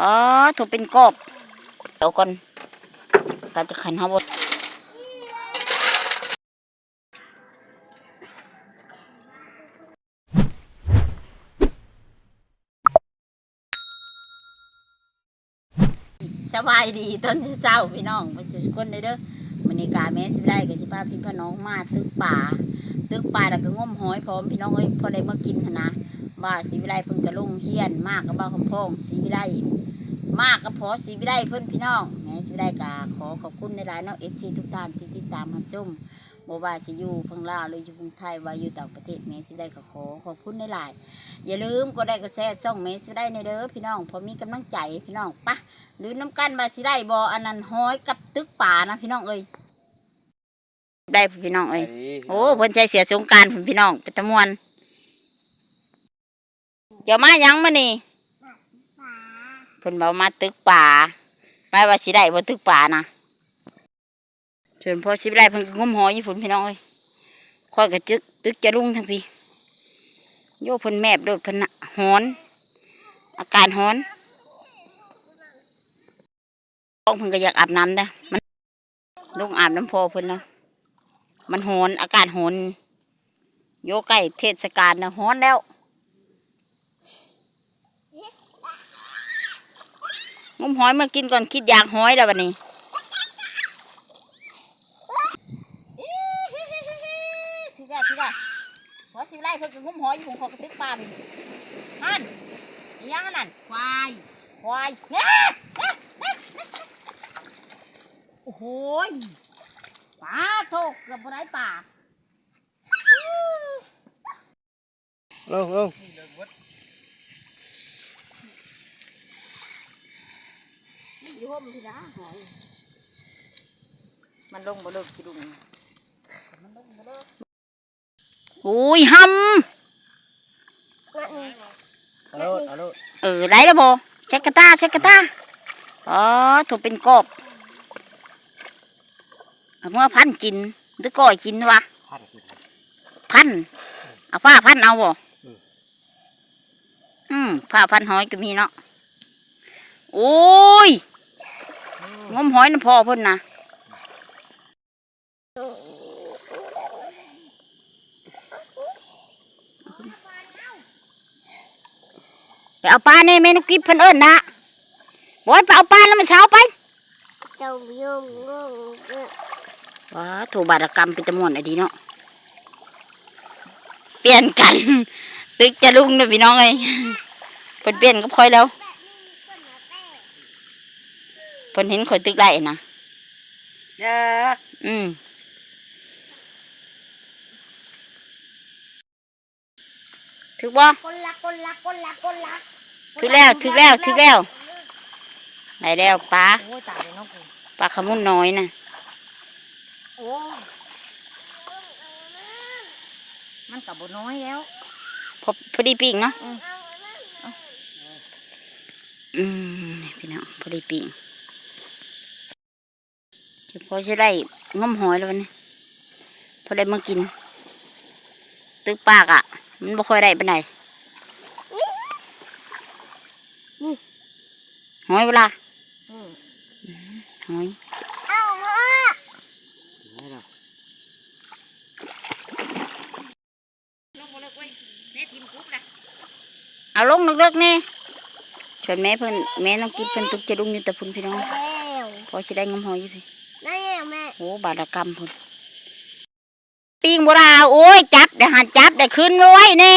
อ๋อถูกเป็นกบเดี๋ยวก่อนก็จะขันเขาบดสบายดีตอนเช้าพี่น้องมาเจอคนเลยเด้อมันนี้กาแม่สิได้กับสิป้าพี่พ่อน้องมาตึกป่าตึกป่าแล้วก็ง้มหอยพร้อมพี่น้องเอ้ยพอได้มากินนะว่าสีวิไลเพิ่นกระลงเฮียนมากกับบ้าคำพองสีวิไล มากกับพอสีวิไลเพิ่นพี่น้องแม่สีวิไลกาขอขอบคุณในหลายๆเนาะเอฟซีทุกท่านที่ติดตามรับชมบ่ว่าสิอยู่พังลาวหรืออยู่กรุงไทยว่าอยู่ต่างประเทศแม่สีวิไลก็ขอขอบคุณในหลายๆอย่าลืมกดไลค์กดแชร์ช่องแม่สีวิไลในเด้อพี่น้องพอมีกำลังใจพี่น้องปะหรือน้ำกันบาสิได้บ่อันนั้นห้อยกับตึกป่านะพี่น้องเอ้ยได้พี่น้องเอ้ยโอ้เพิ่นใจเสียสงกรารพุ่นพี่น้องเป็นตะมวนเดี๋ยวมาหยังมานี่เพิ่นบอกมาตึกป่าไปว่าสิได้บ่ตึกป่านะเชิญพอสิได้เพิ่นก็งมหอยอยู่พุ่นพี่น้องเอ้ยคอยก็จึกตึกจะลุงทั้งพี่โยเพิ่นแมบโดดเพิ่นหอน อาการหอนน้อเพิ่นก็อยากอาบน้ำนะมันลงอาบน้ำพอเพิ่นแล้วมันโหนอากาศโหนโยใกล้เทศกาลนะโหนแล้ว มหอยมากินก่อนคิดอยากหอยแล้ววันนี้พี่แก่พี่แก่หัวสิไล่เพิ่งงมหอยอยู่ผมขอกระติกปลาพี่ฮันอีหยังอันนั่นควายควายเนี่ยโอ้โหยปลาโตเกือบบ่ได้ปลาลงลง อยู่ห่มพี่นะหอยมันลงบ่เลิกสิลุงอุ้ยหเอาโลดเอาโลดำเออได้แล้วบ่เช็คกระตาเช็คกระตาอ๋อถูกเป็นกบเอาเมื่อพันกินหรือก้อยกินวะพัดกินพันเอาผ้าพันเอาบ่อืมอืมผ้าพันหอยก็มีเนาะโอ้ยง มหอยน้ำพอเพิ่นนะไปเอาปลาในเมนกิบเพิ่นเอิ้นะบอยไปเอาปลาแล้วมันเช้าไปว้าถูบาดกรรมเป็นจำนวนไอ้ดีเนาะเปลี่ยนกันตึกจะลุงเด้อพี่น้องเอ้ยเพิ่นเปลี่ยนก็พลอยแล้วเพิ่นเห็นข่อยตึกได้นะยาอืมถึกบ่คนละคนละคนละคนละถึกแล้วถึกแล้วถึกแล้วได้แล้วปลาโอ้ยตายเลยน้องกูปลาขมุนน้อยนะโอ้มันกับบ่น้อยแล้วพอพอดีปีกเนาะเอาเอาอืมนี่พี่น้องพอดีปีกเดี๋ยว พอจะได้งมหอยแล้วนนี้พอได้มากิน ตึกปากอะ มันบ่ค่อยได้ปานหอยเวลาหอยเอาหอกเอาลงเลิกๆนี่ชวนแม่เพิ่นแม่น้องกิ๊บเพิ่นตุกจะดุงอยู่แต่พุ่นพี่น้องพอจะได้งมหอยอยู่พี่ โอ้บาดกรรมพุ่นปิงโบราโอ้ยจับได้หันจับได้ขึ้นไว้ไว้แน่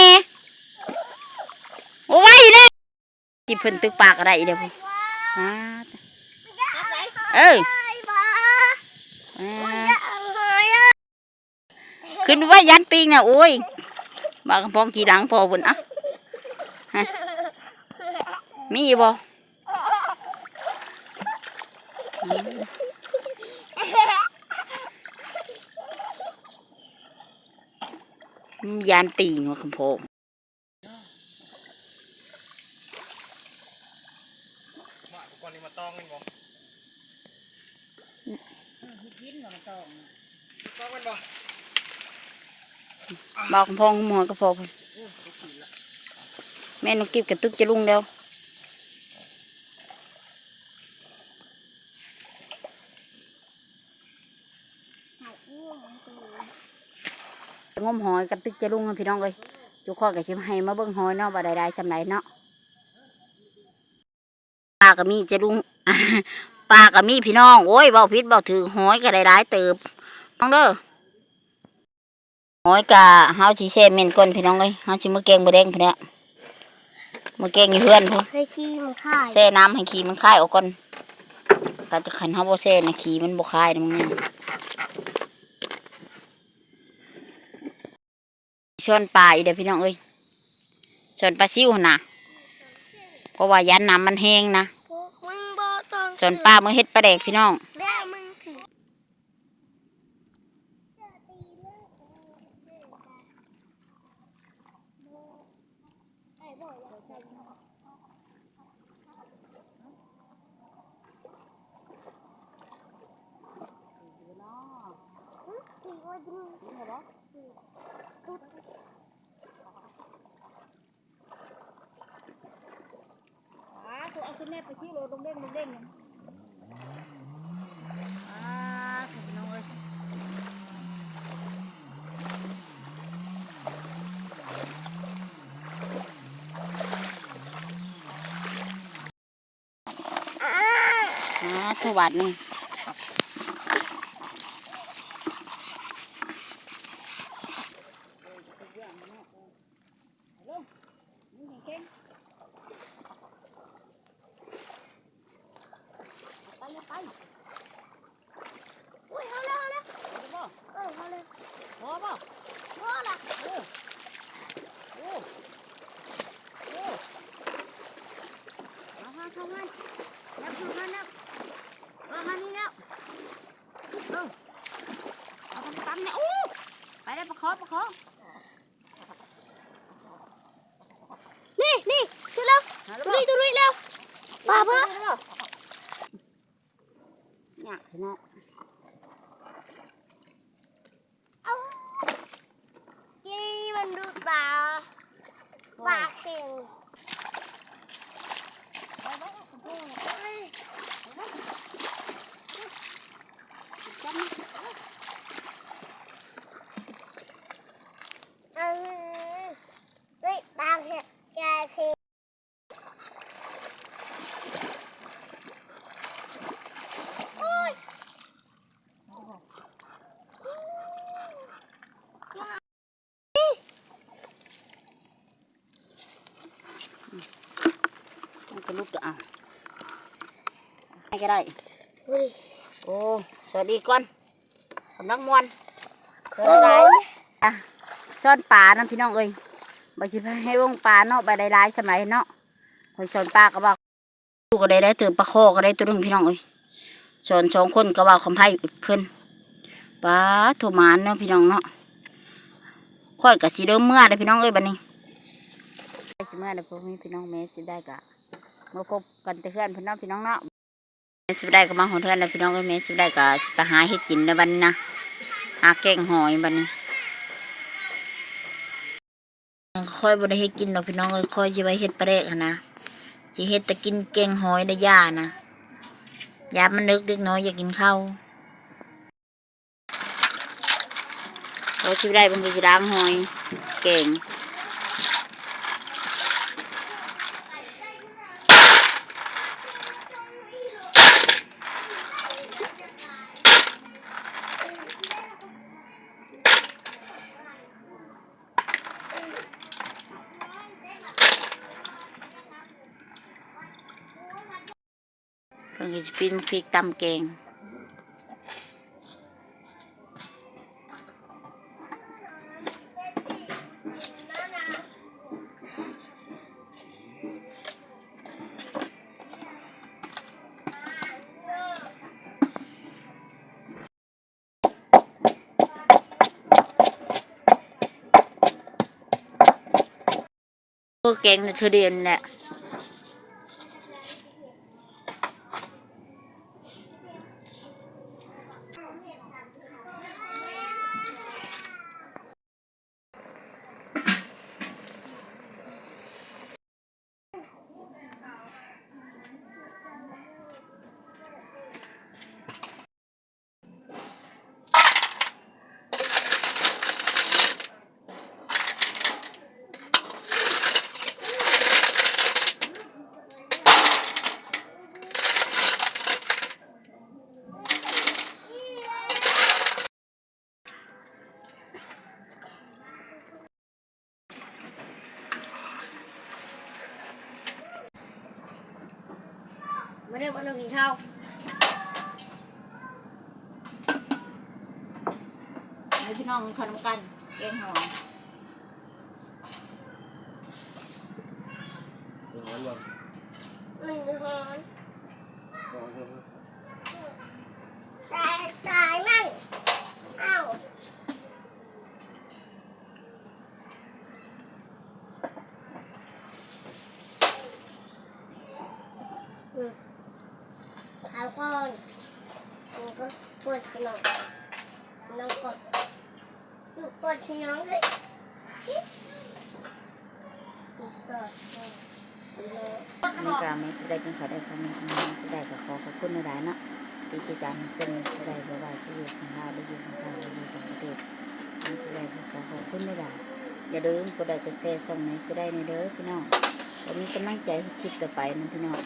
โอ้ไว้แน่กิ๊บเพิ่นตึกปากอะไรเดี๋ยวพุ่นอ่าเออไอ้บ้าอ่าจะเอาหอยอะขึ้นไว้ยันปิงน่ะโอ้ยบากระพองกี่หลังพอพุ่นอะฮะมีอยู่บ่อื ยานตีงของผมก่อนนี้มาตองเงินมองตองกันบ่อกพองหัวกระพอแม่นกกิบกระตุกจะลุ่งแล้ว好饿，我。 งมหอยกับตึกจะลุงกันพี่น้องเลยจุกข้อกับชิมให้มาเบิ่งหอยเนาะบ่ได้ได้จำไรเนาะปลาก็มีจะลุงปลาก็มีพี่น้องโอ้ยเบาพิษเบาถือหอยก็ได้ได้เติบน้องเด้อหอยกะเฮาสิแช่เม่นก่อนพี่น้องเลยเฮาสิมาแกงบ่แดงพุ่นเนี่ยมาแกงอยู่เพื่อนพุ่นให้ขี้มันข่ายแช่น้ำให้ขี้มันคายออกก่อนก็จะขันเฮาบ่แช่นะขี้มันบ่คายนะมึงเนี่ย ช้อนปลาอีเด้อพี่น้องเอ้ยช้อนปลาซิวหั่นน่ะเพราะว่ายันน้ำมันแห้งนะพวกมึงบ่ต้องช้อนปลามื่อเฮ็ดปลาแดกพี่น้องแล้วมึงถือ เอาขึ้นแม่ไปชี้โลดงเด้งลงเด้งอ่าพี่น้องเอ้ยอ่าทุกวัดนี่ไปเลยไป อุ้ยเอาเลยเอาเลยเออเอาเลย พอป่ะ พอละ โอ้โอ้โอ้เอามาเข้ามาแล้วเข้ามาแล้วเอามานี่แล้วเอาเอาไปตั้งเนี่ยโอ้ไปเลยประคองประคอง นี่นี่คือแล้ว หาแล้ว ตุ บ่ ลุยตุลุยแล้ว ป่าป่า อยากเนาะ เอาจีมันดูดป่าป่าเข่งเอ้ยเออเฮ้ยตามเหตุยายคือโอ้ย มันก็ลุกก็เอาให้ก็ได้ดูดิโอ้สวัสดีก่อนกำลังมวนเกิดอะไรอะซ่อนปลานะพี่น้องเอ้ยบาชิพให้วงปลาเนาะไปได้หลายสมัยเนาะคอยสอนปลาก็บอกลูกก็ได้ได้เติมปลาโคก็ได้ตัวหนึงพี่น้องเอ้ยสอนสองคนก็ว่าคำไพ่เพิ่นปลาโทมานเนาะพี่น้องเนาะค่อยกับสีเดิมเมื่อได้อพี่น้องเอ้ยบัดนี้ สิเมื่อได้พวกนี้พี่น้องแม่สิได้กะมาพบกันเพื่อนพี่น้องพี่น้องเนาะแม่สิได้ก็มาหอเทือนแล้วพี่น้องก็แม่สิได้ก็ไปหาเห็ดกินในวันนี้นะหาแกงหอยบันนี้ค่อยบ่ได้เห็ดกินดอกพี่น้องค่อยสิไปเห็ดปลาเด็กนะสิเห็ดแต่กินแกงหอยได้ย่านะยามันนึกเด็กน้อยอยากกินข้าวเราสิบได้เพิ่นก็สิล้างหอยแกง เพิ่นก็สิปีนพริกตำแกงพวกแกงน่ะเธอเดียนแหละ มาเริ่มมาลงกินข้าวให้พี่น้องขนมกันแกงหอม ร้อนบ่ มันดูหอน ร้อนบ่ สายสายมันเอ้าอืมเอาก่อนมันก็ปวดสนองน้องกดดูกดสนองเลยดูกดสนอง ในการแม่สิได้กินข้าวได้ข้าวแม่สิได้ก็ขอขอบคุณหลายๆเนาะที่ติดตามเส้นสิได้บ่ว่าชีวิตของเราได้อยู่ของเราได้อยู่ต่างประเทศแม่สิได้ก็ขอขอบคุณหลายๆอย่าลืมกดไลค์กดแชร์ส่งในเสิได้ในเด้อพี่น้องผมมีกำลังใจคลิปต่อไปนะพี่น้อง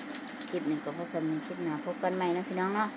คลิปนี้ก็พอสำหรับคลิปหน้าพบกันใหม่นะพี่น้องเนาะ